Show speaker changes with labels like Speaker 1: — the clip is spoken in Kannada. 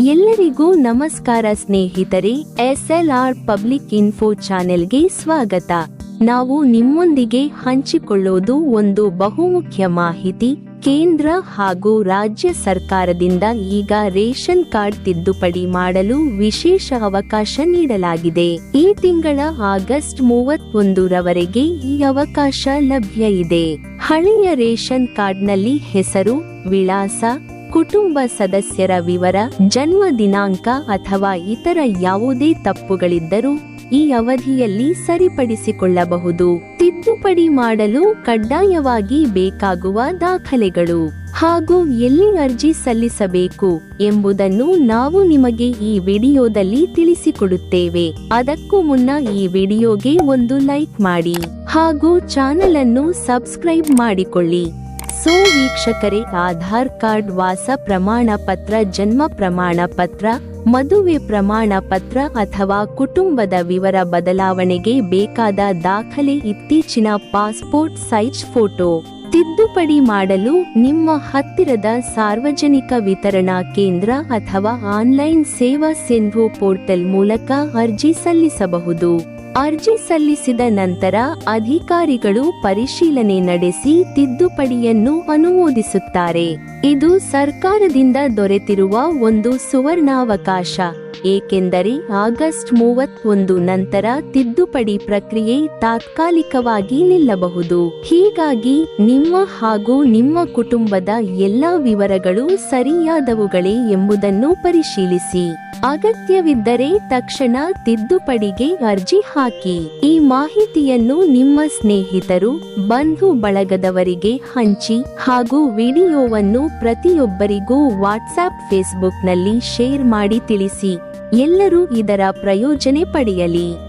Speaker 1: ಎಲ್ಲರಿಗೂ ನಮಸ್ಕಾರ ಸ್ನೇಹಿತರೆ, ಎಸ್ಎಲ್ಆರ್ ಪಬ್ಲಿಕ್ ಇನ್ಫೋ ಚಾನೆಲ್ಗೆ ಸ್ವಾಗತ. ನಾವು ನಿಮ್ಮೊಂದಿಗೆ ಹಂಚಿಕೊಳ್ಳೋದು ಒಂದು ಬಹುಮುಖ್ಯ ಮಾಹಿತಿ. ಕೇಂದ್ರ ಹಾಗೂ ರಾಜ್ಯ ಸರ್ಕಾರದಿಂದ ಈಗ ರೇಷನ್ ಕಾರ್ಡ್ ತಿದ್ದುಪಡಿ ಮಾಡಲು ವಿಶೇಷ ಅವಕಾಶ ನೀಡಲಾಗಿದೆ. ಈ ತಿಂಗಳ ಆಗಸ್ಟ್ ಮೂವತ್ತೊಂದರವರೆಗೆ ಈ ಅವಕಾಶ ಲಭ್ಯ ಇದೆ. ಹಳೆಯ ರೇಷನ್ ಕಾರ್ಡ್ನಲ್ಲಿ ಹೆಸರು, ವಿಳಾಸ ಕುಟುಂಬ ಸದಸ್ಯರ ವಿವರ, ಜನ್ಮ ದಿನಾಂಕ ಅಥವಾ ಇತರ ಯಾವುದೇ ತಪ್ಪುಗಳಿದ್ದರೂ ಈ ಅವಧಿಯಲ್ಲಿ ಸರಿಪಡಿಸಿಕೊಳ್ಳಬಹುದು. ತಿದ್ದುಪಡಿ ಮಾಡಲು ಕಡ್ಡಾಯವಾಗಿ ಬೇಕಾಗುವ ದಾಖಲೆಗಳು ಹಾಗೂ ಎಲ್ಲಿ ಅರ್ಜಿ ಸಲ್ಲಿಸಬೇಕು ಎಂಬುದನ್ನು ನಾವು ನಿಮಗೆ ಈ ವಿಡಿಯೋದಲ್ಲಿ ತಿಳಿಸಿಕೊಡುತ್ತೇವೆ. ಅದಕ್ಕೂ ಮುನ್ನ ಈ ವಿಡಿಯೋಗೆ ಒಂದು ಲೈಕ್ ಮಾಡಿ ಹಾಗೂ ಚಾನೆಲ್ ಅನ್ನು ಸಬ್ಸ್ಕ್ರೈಬ್ ಮಾಡಿಕೊಳ್ಳಿ. ಸೊ ವೀಕ್ಷಕರೇ, ಆಧಾರ್ ಕಾರ್ಡ್, ವಾಸ ಪ್ರಮಾಣ ಪತ್ರ, ಜನ್ಮ ಪ್ರಮಾಣ ಪತ್ರ, ಮದುವೆ ಪ್ರಮಾಣ ಪತ್ರ ಅಥವಾ ಕುಟುಂಬದ ವಿವರ ಬದಲಾವಣೆಗೆ ಬೇಕಾದ ದಾಖಲೆ, ಇತ್ತೀಚಿನ ಪಾಸ್ಪೋರ್ಟ್ ಸೈಜ್ ಫೋಟೋ. ತಿದ್ದುಪಡಿ ಮಾಡಲು ನಿಮ್ಮ ಹತ್ತಿರದ ಸಾರ್ವಜನಿಕ ವಿತರಣಾ ಕೇಂದ್ರ ಅಥವಾ ಆನ್ಲೈನ್ ಸೇವಾ ಸಿಂಧು ಪೋರ್ಟಲ್ ಮೂಲಕ ಅರ್ಜಿ ಸಲ್ಲಿಸಬಹುದು. ಅರ್ಜಿ ಸಲ್ಲಿಸಿದ ನಂತರ ಅಧಿಕಾರಿಗಳು ಪರಿಶೀಲನೆ ನಡೆಸಿ ತಿದ್ದುಪಡಿಯನ್ನು ಅನುಮೋದಿಸುತ್ತಾರೆ. ಇದು ಸರ್ಕಾರದಿಂದ ದೊರೆತಿರುವ ಒಂದು ಸುವರ್ಣಾವಕಾಶ, ಏಕೆಂದರೆ ಆಗಸ್ಟ್ ಮೂವತ್ತೊಂದು ನಂತರ ತಿದ್ದುಪಡಿ ಪ್ರಕ್ರಿಯೆ ತಾತ್ಕಾಲಿಕವಾಗಿ ನಿಲ್ಲಬಹುದು. ಹೀಗಾಗಿ ನಿಮ್ಮ ಹಾಗೂ ನಿಮ್ಮ ಕುಟುಂಬದ ಎಲ್ಲಾ ವಿವರಗಳು ಸರಿಯಾದವುಗಳೇ ಎಂಬುದನ್ನು ಪರಿಶೀಲಿಸಿ. ಅಗತ್ಯವಿದ್ದರೆ ತಕ್ಷಣ ತಿದ್ದುಪಡಿಗೆ ಅರ್ಜಿ ಹಾಕಿ. ಈ ಮಾಹಿತಿಯನ್ನು ನಿಮ್ಮ ಸ್ನೇಹಿತರು, ಬಂಧು ಬಳಗದವರಿಗೆ ಹಂಚಿ ಹಾಗೂ ವಿಡಿಯೋವನ್ನು ಪ್ರತಿಯೊಬ್ಬರಿಗೂ ವಾಟ್ಸ್ಆಪ್ ಫೇಸ್ಬುಕ್ನಲ್ಲಿ ಶೇರ್ ಮಾಡಿ ತಿಳಿಸಿ. ಎಲ್ಲರೂ ಇದರ ಪ್ರಯೋಜನೆ ಪಡೆಯಲಿ.